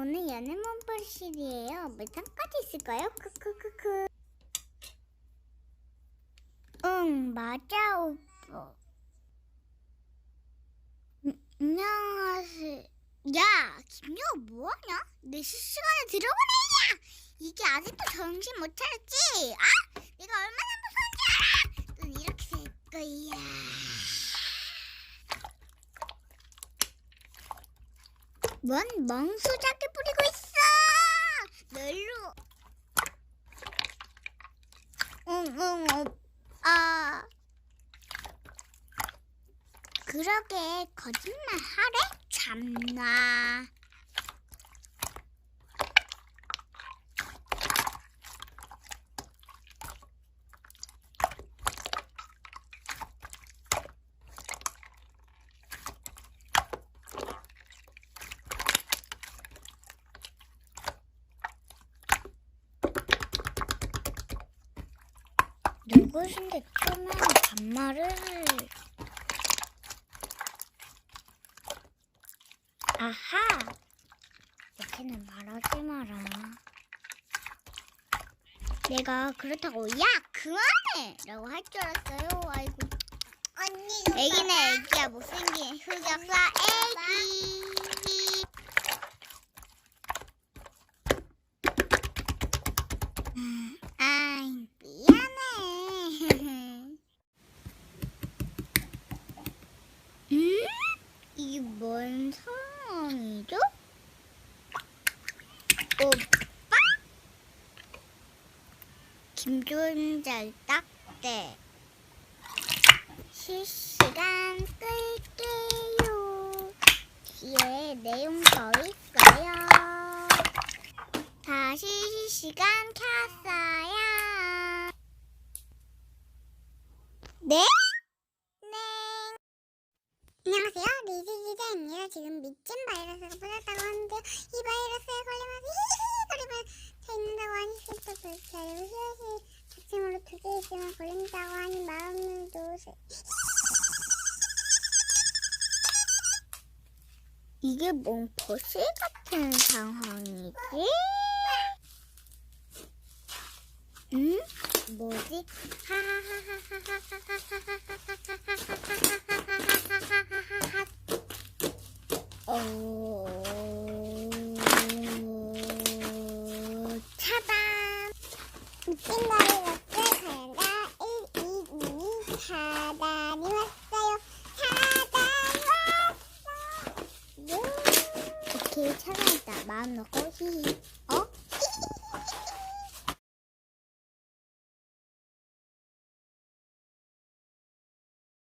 오늘 연애 몬벌실이에요. 몇 장까지 있을까요? 크크크크. 응, 맞아, 오빠. 음, 안녕하세요. 야, 김여우 뭐하냐? 내 실시간에 들어보내야! 이게 아직도 정신 못 차렸지? 아? 내가 얼마나 무서운지 알아? 넌 이렇게 될 거야. 뭔 멍수작을 부리고 있어? 널로. 응 응 오빠. 그러게 거짓말 하래? 참나. 누구신데 처음에는 반말을 아하! 이렇게는 말하지 마라. 내가 그렇다고 야 그만해! 라고 할 줄 알았어요. 아이고. 언니 애기네 애기야 못생긴. 흑역사 애기 음, 아이 미안해 음? 이게 뭔 상황이죠? 오빠? 김종잘 딱대 실시간 끌게요. 뒤에 내용 더 있어요. 다시 실시간 켰어요. 네? 네. 안녕하세요 리지기자입니다 지금 미친 바이러스가 퍼졌다고 하는데 이 바이러스에 걸리면 히히히거리면 저 있는다고 하니 슬쩍 그렇게 알고 히히히 작심으로 두 개 있으면 걸린다고 하니 마음을 놓으세요 이게 뭔 거실 같은 상황이지? 응? 뭐지? 어... 미친 바이러스 가연다 1, 2, 2 차단이 왔어요 차단 왔어 오케이 차단했다. 마음 놓고 히히.